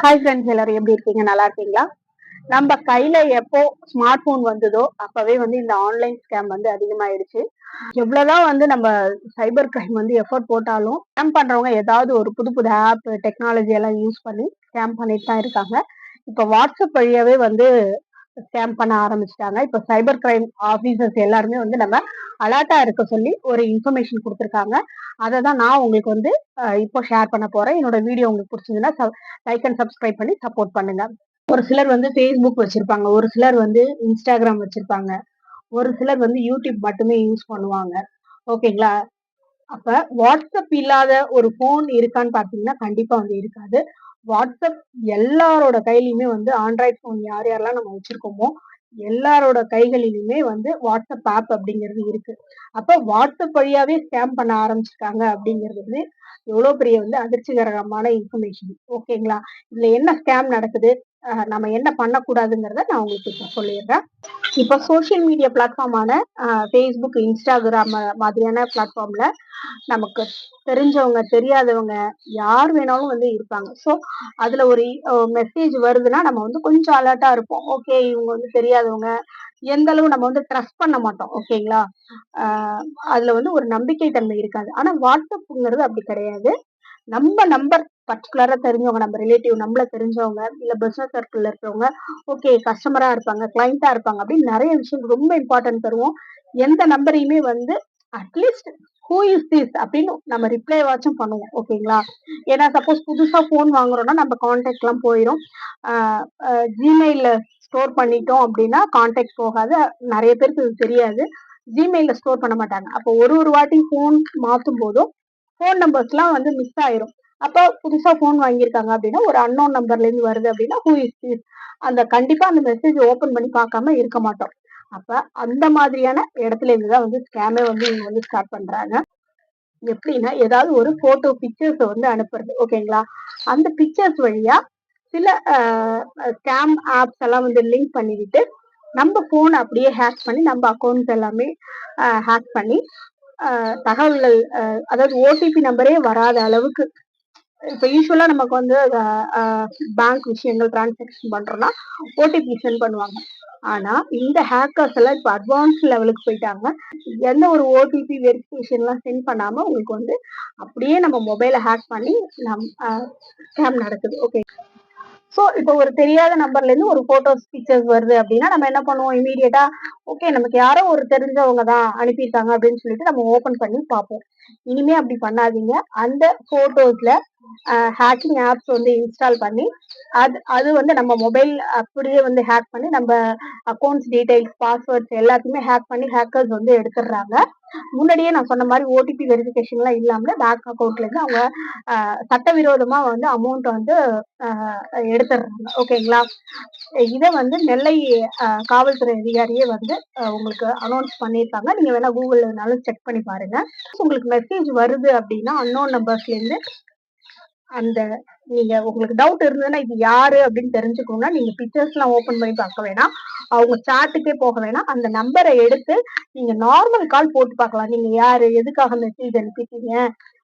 Hi friends எல்லாரும் எப்படி இருக்கீங்க? நல்லா இருக்கீங்களா? நம்ம கையில எப்போ ஸ்மார்ட் போன் வந்ததோ அப்பவே வந்து இந்த ஆன்லைன் ஸ்கேம் வந்து அதிகமாயிடுச்சு. எவ்வளவுதான் வந்து நம்ம சைபர் கிரைம் வந்து எஃபர்ட் போட்டாலும் ஸ்கேம் பண்றவங்க ஏதாவது ஒரு புது புது ஆப் டெக்னாலஜி எல்லாம் யூஸ் பண்ணி ஸ்கேம் பண்ணிட்டு தான் இருக்காங்க. இப்போ வாட்ஸ்அப் வழியாவே வந்து ஸ்கேம் பண்ண ஆரம்பிச்சிட்டாங்க. இப்போ சைபர் கிரைம் ஆஃபீஸர்ஸ் எல்லாருமே வந்து நம்ம அலர்ட்டா இருக்க சொல்லி ஒரு இன்ஃபர்மேஷன் கொடுத்துருக்காங்க. அதை தான் நான் உங்களுக்கு வந்து இப்போ ஷேர் பண்ண போறேன். என்னோட வீடியோ உங்களுக்கு பிடிச்சதுன்னா லைக் அண்ட் சப்ஸ்கிரைப் பண்ணி சப்போர்ட் பண்ணுங்க. ஒரு சிலர் வந்து ஃபேஸ்புக் வச்சிருப்பாங்க. ஒரு சிலர் வந்து இன்ஸ்டாகிராம் வச்சிருப்பாங்க. ஒரு சிலர் வந்து யூடியூப் மட்டுமே யூஸ் பண்ணுவாங்க. ஓகேங்களா? அப்ப வாட்ஸ்அப் இல்லாத ஒரு ஃபோன் இருக்கான்னு பாத்தீங்கன்னா கண்டிப்பா வந்து இருக்காது. வாட்ஸ்அப் எல்லாரோட கையிலயுமே வந்து ஆண்ட்ராய்ட் ஃபோன் யார் யாரெல்லாம் நம்ம வச்சிருக்கோமோ எல்லாரோட கைகளிலுமே வந்து வாட்ஸ்அப் ஆப் அப்படிங்கிறது இருக்கு. அப்ப வாட்ஸ்அப் வழியாவே ஸ்கேம் பண்ண ஆரம்பிச்சிருக்காங்க அப்படிங்கிறது வந்து எவ்வளவு பெரிய வந்து அதிர்ச்சிகரமான இன்ஃபர்மேஷன் ஓகேங்களா இதுல என்ன ஸ்கேம் நடக்குது? நம்ம என்ன பண்ணக்கூடாதுங்கிறத நான் உங்களுக்கு இப்போ சொல்லிடுறேன். இப்போ சோஷியல் மீடியா பிளாட்ஃபார்மான ஃபேஸ்புக் இன்ஸ்டாகிராம் மாதிரியான பிளாட்ஃபார்மில் நமக்கு தெரிஞ்சவங்க தெரியாதவங்க யார் வேணாலும் வந்து இருப்பாங்க. ஸோ அதில் ஒரு மெசேஜ் வருதுன்னா நம்ம வந்து கொஞ்சம் அலர்ட்டாக இருப்போம். ஓகே இவங்க வந்து தெரியாதவங்க. எந்த அளவு நம்ம வந்து ட்ரஸ்ட் பண்ண மாட்டோம். ஓகேங்களா அதில் வந்து ஒரு நம்பிக்கை தன்மை இருக்காது. ஆனால் வாட்ஸ்அப்புங்கிறது அப்படி கிடையாது. நம்ம நம்பர் பர்டிகுலரா தெரிஞ்சவங்க நம்ம ரிலேட்டிவ் நம்மள தெரிஞ்சவங்க இல்ல பிசினஸ் சர்க்கிள்ல இருக்கிறவங்க ஓகே கஸ்டமரா இருப்பாங்க கிளைண்டா இருப்பாங்க அப்படின்னு நிறைய விஷயம் ரொம்ப இம்பார்ட்டன்ட் தருவோம். எந்த நம்பரையுமே வந்து அட்லீஸ்ட் ஹூ இஸ் திஸ் அப்படின்னு நம்ம ரிப்ளை வாட்சும் பண்ணுவோம் ஓகேங்களா ஏன்னா சப்போஸ் புதுசா ஃபோன் வாங்குறோம்னா நம்ம கான்டாக்ட் எல்லாம் போயிடும் ஜிமெயில ஸ்டோர் பண்ணிட்டோம் அப்படின்னா கான்டாக்ட் போகாது. நிறைய பேருக்கு இது தெரியாது. ஜிமெயில ஸ்டோர் பண்ண மாட்டாங்க. அப்போ ஒரு ஒரு வாட்டி ஃபோன் மாற்றும் போதும். ஃபோன் நம்பர்ஸ்லாம் வந்து மிஸ் ஆயிரும். அப்போ புதுசா ஃபோன் வாங்கியிருக்காங்க அப்படின்னா ஒரு அன்னோன் நம்பர்ல இருந்து வருது அப்படின்னா ஹூ இஸ் திஸ் அந்த கண்டிப்பா அந்த மெசேஜ் ஓபன் பண்ணி பார்க்காம இருக்க மாட்டோம். அப்ப அந்த மாதிரியான இடத்துல இருந்துதான் வந்து ஸ்கேமே வந்து இவங்க வந்து ஸ்டார்ட் பண்றாங்க. எப்படின்னா ஏதாவது ஒரு போட்டோ பிக்சர்ஸ் வந்து அனுப்புறது. ஓகேங்களா அந்த பிக்சர்ஸ் வழியா சில ஸ்கேம் ஆப்ஸ் எல்லாம் வந்து லிங்க் பண்ணிவிட்டு நம்ம போன் அப்படியே ஹேக் பண்ணி நம்ம அக்கௌண்ட்ஸ் எல்லாமே ஹேக் பண்ணி தகவல்கள் அதாவது ஓடிபி நம்பரே வராத அளவுக்கு. இப்போ யூஸ்வலாக நமக்கு வந்து பேங்க் விஷயங்கள் டிரான்சாக்ஷன் பண்ணுறோன்னா ஓடிபி சென்ட் பண்ணுவாங்க. ஆனால் இந்த ஹேக்கர்ஸ் எல்லாம் இப்போ அட்வான்ஸ் லெவலுக்கு போயிட்டாங்க. எந்த ஒரு ஓடிபி வெரிஃபிகேஷன்லாம் சென்ட் பண்ணாமல் உங்களுக்கு வந்து அப்படியே நம்ம மொபைலை ஹேக் பண்ணி நம் ஸ்கேம் நடக்குது. ஓகே ஸோ இப்போ ஒரு தெரியாத நம்பர்ல இருந்து ஒரு போட்டோஸ் பிக்சர்ஸ் வருது அப்படின்னா நம்ம என்ன பண்ணுவோம்? இமீடியட்டா ஓகே நமக்கு யாரோ ஒரு தெரிஞ்சவங்க தான் அனுப்பியிருக்காங்க அப்படின்னு சொல்லிட்டு நம்ம ஓபன் பண்ணி பார்ப்போம். இனிமே அப்படி பண்ணாதீங்க. அந்த போட்டோஸ்ல ஹேக்கிங் ஆப்ஸ் வந்து இன்ஸ்டால் பண்ணி அது அது வந்து நம்ம மொபைல் அப்படியே வந்து ஹேக் பண்ணி நம்ம அக்கௌண்ட்ஸ் டீடைல்ஸ் பாஸ்வேர்ட்ஸ் எல்லாத்தையுமே ஹேக் பண்ணி ஹேக்கர்ஸ் வந்து எடுத்துடுறாங்க. முன்னாடியே நான் சொன்ன மாதிரி ஓடிபி வெரிஃபிகேஷன்லாம் இல்லாமல் பேங்க் அக்கௌண்ட்லேருந்து அவங்க சட்டவிரோதமாக வந்து அமௌண்ட் வந்து எடுத்துடுறாங்க. ஓகேங்களா இதை வந்து நெல்லை காவல்துறை அதிகாரியே வந்து உங்களுக்கு அனௌன்ஸ் பண்ணியிருக்காங்க. நீங்கள் வேணால் கூகுள்னாலும் செக் பண்ணி பாருங்க. உங்களுக்கு மெசேஜ் வருது அப்படின்னா அன்னோன் நம்பர்ஸ்லேருந்து அந்த நீங்க உங்களுக்கு டவுட் இருந்ததுன்னா இது யாரு அப்படின்னு தெரிஞ்சுக்கணும்னா நீங்க பிக்சர்ஸ் எல்லாம் ஓபன் பண்ணி பார்க்க வேணாம். அவங்க சாட்டுக்கே போக வேணாம். அந்த நம்பரை எடுத்து நீங்க நார்மல் கால் போட்டு பார்க்கலாம். நீங்க யாரு? எதுக்காக மெசேஜ் அனுப்பிட்டீங்க?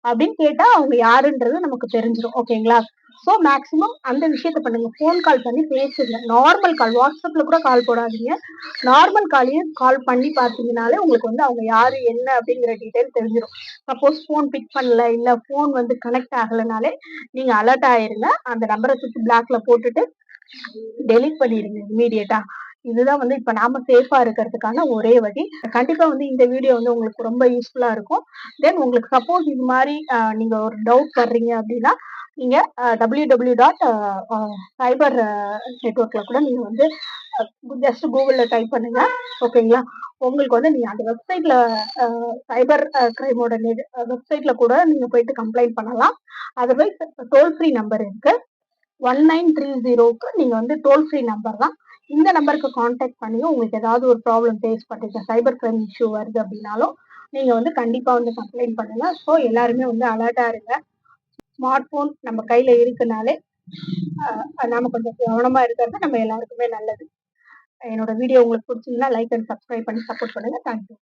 அப்படின்னு கேட்டா அவங்க யாருன்றது நமக்கு தெரிஞ்சிடும் ஓகேங்களா ஸோ மேக்ஸிமம் அந்த விஷயத்த பண்ணுங்க. ஃபோன் கால் பண்ணி பேசுங்க. நார்மல் கால் வாட்ஸ்அப்ல கூட கால் போடாதீங்க. நார்மல் காலையும் கால் பண்ணி பார்த்தீங்கனாலே உங்களுக்கு வந்து அவங்க யாரு என்ன அப்படிங்கிற டீட்டெயில் தெரிஞ்சிடும் சப்போஸ் ஃபோன் பிக் பண்ணல இல்லை ஃபோன் வந்து கனெக்ட் ஆகலைனாலே நீங்க அலர்ட் ஆயிருங்க. அந்த நம்பரை சுற்றி பிளாக்ல போட்டுட்டு டெலிட் பண்ணிடுங்க இமீடியட்டா இதுதான் வந்து இப்போ நாம சேஃபா இருக்கிறதுக்கான ஒரே வழி. கண்டிப்பா வந்து இந்த வீடியோ வந்து உங்களுக்கு ரொம்ப யூஸ்ஃபுல்லா இருக்கும். தென் உங்களுக்கு சப்போஸ் இது மாதிரி நீங்க ஒரு டவுட் வர்றீங்க அப்படின்னா நீங்கள் டபிள்யூ டபிள்யூ டாட் சைபர் நெட்ஒர்க்கில் கூட நீங்கள் வந்து ஜஸ்ட் கூகுளில் டைப் பண்ணுங்க. ஓகேங்களா உங்களுக்கு வந்து நீங்கள் அந்த வெப்சைட்டில் சைபர் கிரைமோட வெப்சைட்டில் கூட நீங்கள் போயிட்டு கம்ப்ளைண்ட் பண்ணலாம். அதர்வைஸ் டோல் ஃப்ரீ நம்பர் இருக்குது ஒன் நைன் த்ரீ ஜீரோக்கு நீங்கள் வந்து டோல் ஃப்ரீ நம்பர் தான். இந்த நம்பருக்கு காண்டாக்ட் பண்ணி உங்களுக்கு ஏதாவது ஒரு ப்ராப்ளம் ஃபேஸ் பண்ணுறீங்க சைபர் கிரைம் இஷ்யூ வருது அப்படின்னாலும் நீங்கள் வந்து கண்டிப்பாக வந்து கம்ப்ளைண்ட் பண்ணுங்கள் ஸோ எல்லாருமே வந்து அலர்ட்டாக இருங்க. ஸ்மார்ட் போன் நம்ம கையில இருக்கனாலே நாம கொஞ்சம் கவனமா இருக்கிறது நம்ம எல்லாருக்குமே நல்லது. என்னோட வீடியோ உங்களுக்கு பிடிச்சிருந்தா லைக் அண்ட் சப்ஸ்கிரைப் பண்ணி சப்போர்ட் பண்ணுங்க. Thank you